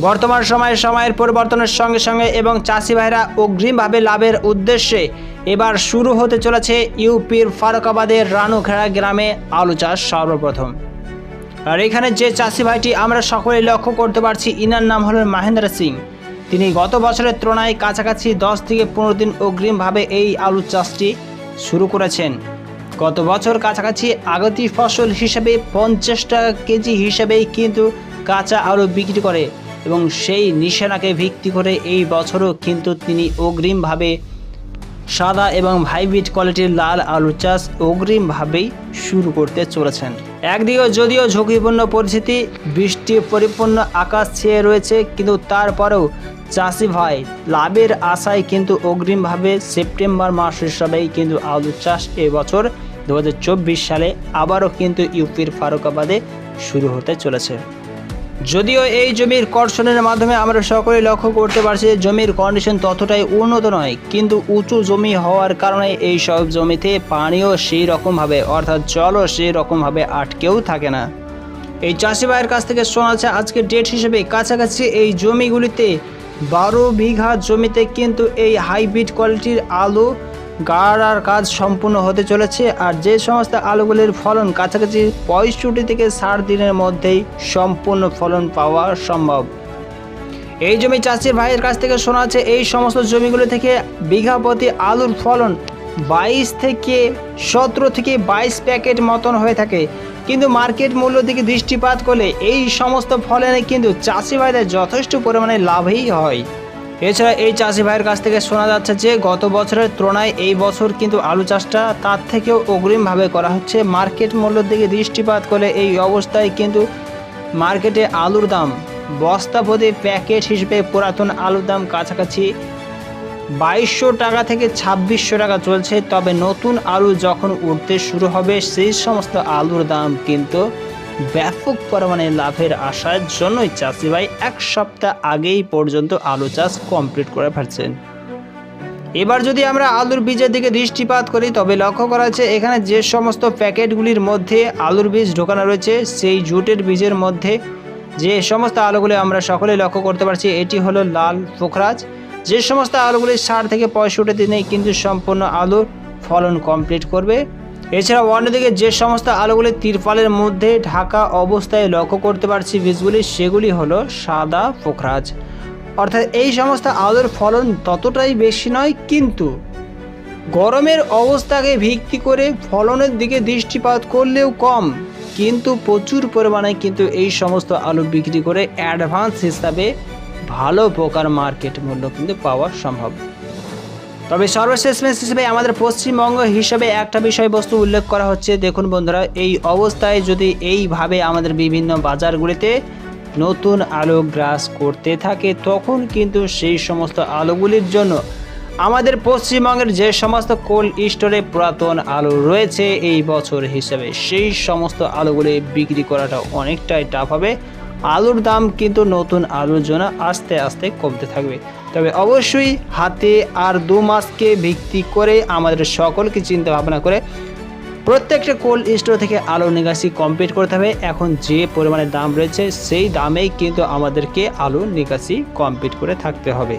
বর্তমান সময়ে সময়ের পরিবর্তনের সঙ্গে সঙ্গে এবং চাষি ভাইরা অগ্রিমভাবে লাভের উদ্দেশ্যে এবার শুরু হতে চলেছে ইউপির ফারুকাবাদের রানুখেড়া গ্রামে আলু চাষ সর্বপ্রথম। আর এখানে যে চাষি ভাইটি আমরা সকলেই লক্ষ্য করতে পারছি, ইনার নাম হলো মাহেন্দ্র সিং। তিনি গত বছরের তুলনায় কাছাকাছি দশ থেকে পনেরো দিন অগ্রিমভাবে এই আলু চাষটি শুরু করেছেন। গত বছর কাছাকাছি আগতি ফসল হিসেবে পঞ্চাশ টাকা কেজি হিসেবেই কিন্তু কাঁচা আলু বিক্রি করে। এবং সেই নিশানাকে ভিত্তি করে এই বছরও কিন্তু তিনি অগ্রিমভাবে সাদা এবং হাইব্রিড কোয়ালিটির লাল আলু চাষ অগ্রিমভাবেই শুরু করতে চলেছেন। একদিকে যদিও ঝুঁকিপূর্ণ পরিস্থিতি, বৃষ্টি পরিপূর্ণ আকাশ ছেয়ে রয়েছে, কিন্তু তারপরেও চাষি ভাই লাভের আশায় কিন্তু অগ্রিমভাবে সেপ্টেম্বর মাস হিসাবেই কিন্তু আলু চাষ এবছর দু হাজার চব্বিশ সালে আবারও কিন্তু ইউপির ফারুকাবাদে শুরু হতে চলেছে। যদিও এই জমির কর্ষণের মাধ্যমে আমরা সকলেই লক্ষ্য করতে পারছি যে জমির কন্ডিশন ততটাই উন্নত নয়, কিন্তু উঁচু জমি হওয়ার কারণে এই সব জমিতে পানিও সেই রকমভাবে অর্থাৎ জলও সেই রকমভাবে আটকেও থাকে না। এই চাষি ভাইয়ের কাছ থেকে শোনা যাচ্ছে, আজকে ডেট হিসেবে কাছাকাছি এই জমিগুলিতে বারো বিঘা জমিতে কিন্তু এই হাইব্রিড কোয়ালিটির আলু গাড়ার কাজ সম্পূর্ণ হতে চলেছে আর যে সমস্ত আলুগুলির ফলন কাছাকাছি পঁয়ষট্টি থেকে ষাট দিনের মধ্যেই সম্পূর্ণ ফলন পাওয়া সম্ভব। এই জমি চাষির ভাইয়ের কাছ থেকে শোনা যাচ্ছে এই সমস্ত জমিগুলো থেকে বিঘা প্রতি আলুর ফলন বাইশ থেকে সতেরো থেকে বাইশ প্যাকেট মতন হয়ে থাকে। কিন্তু মার্কেট মূল্য দিকে দৃষ্টিপাত করলে এই সমস্ত ফলনে কিন্তু চাষি ভাইদের যথেষ্ট পরিমাণে লাভই হয়। এছাড়া এই চাষি ভাইয়ের কাছ থেকে শোনা যাচ্ছে যে, গত বছরের তুলনায় এই বছর কিন্তু আলু চাষটা তার থেকেও অগ্রিমভাবে করা হচ্ছে। মার্কেট মূল্যের দিকে দৃষ্টিপাত করলে এই অবস্থায় কিন্তু মার্কেটে আলুর দাম, বস্তা প্রতি প্যাকেট হিসেবে পুরাতন আলুর দাম কাছাকাছি বাইশশো টাকা থেকে ছাব্বিশশো টাকা চলছে। তবে নতুন আলু যখন উঠতে শুরু হবে, সেই সমস্ত আলুর দাম কিন্তু ব্যাপক পরিমাণে লাভের আশার জন্যই চাষি ভাই এক সপ্তাহ আগেই পর্যন্ত আলু চাষ কমপ্লিট করে ফেলছেন। এবার যদি আমরা আলুর বীজের দিকে দৃষ্টিপাত করি, তবে লক্ষ্য করা যাচ্ছে এখানে যে সমস্ত প্যাকেটগুলির মধ্যে আলুর বীজ ঢোকানো রয়েছে, সেই জুটের বীজের মধ্যে যে সমস্ত আলুগুলি আমরা সকলেই লক্ষ্য করতে পারছি, এটি হলো লাল পোখরাজ। যে সমস্ত আলুগুলি ষাট থেকে পঁয়ষট্টি দিনে কিন্তু সম্পূর্ণ আলুর ফলন কমপ্লিট করবে। এছাড়া অন্যদিকে যে সমস্ত আলুগুলি তিরপালের মধ্যে ঢাকা অবস্থায় লক্ষ্য করতে পারছি বীজগুলি, সেগুলি হলো সাদা, পোখরাজ। অর্থাৎ এই সমস্ত আলুর ফলন ততটাই বেশি নয়, কিন্তু গরমের অবস্থাকে ভিত্তি করে ফলনের দিকে দৃষ্টিপাত করলেও কম। কিন্তু প্রচুর পরিমাণে কিন্তু এই সমস্ত আলু বিক্রি করে অ্যাডভান্স হিসাবে ভালো প্রকার মার্কেট মূল্য কিন্তু পাওয়া সম্ভব। তবে সর্বশেষ হিসেবে আমাদের পশ্চিমবঙ্গ হিসেবে একটা বিষয়বস্তু উল্লেখ করা হচ্ছে। দেখুন বন্ধুরা, এই অবস্থায় যদি এইভাবে আমাদের বিভিন্ন বাজারগুলিতে নতুন আলু গ্রাস করতে থাকে, তখন কিন্তু সেই সমস্ত আলুগুলির জন্য আমাদের পশ্চিমবঙ্গের যে সমস্ত কোল্ড স্টোরে পুরাতন আলু রয়েছে এই বছর হিসেবে, সেই সমস্ত আলুগুলি বিক্রি করাটা অনেকটাই টাফ হবে। আলুর দাম কিন্তু নতুন আলুর জন্য আস্তে আস্তে কমতে থাকবে। তবে অবশ্যই হাতে আর দু মাসকে ভিত্তি করে আমাদের সকলকে চিন্তা ভাবনা করে প্রত্যেকটা কোল্ড স্টোর থেকে আলু নিকাশি কমপ্লিট করতে হবে। এখন যে পরিমাণে দাম রয়েছে, সেই দামেই কিন্তু আমাদেরকে আলু নিকাশি কমপ্লিট করে থাকতে হবে।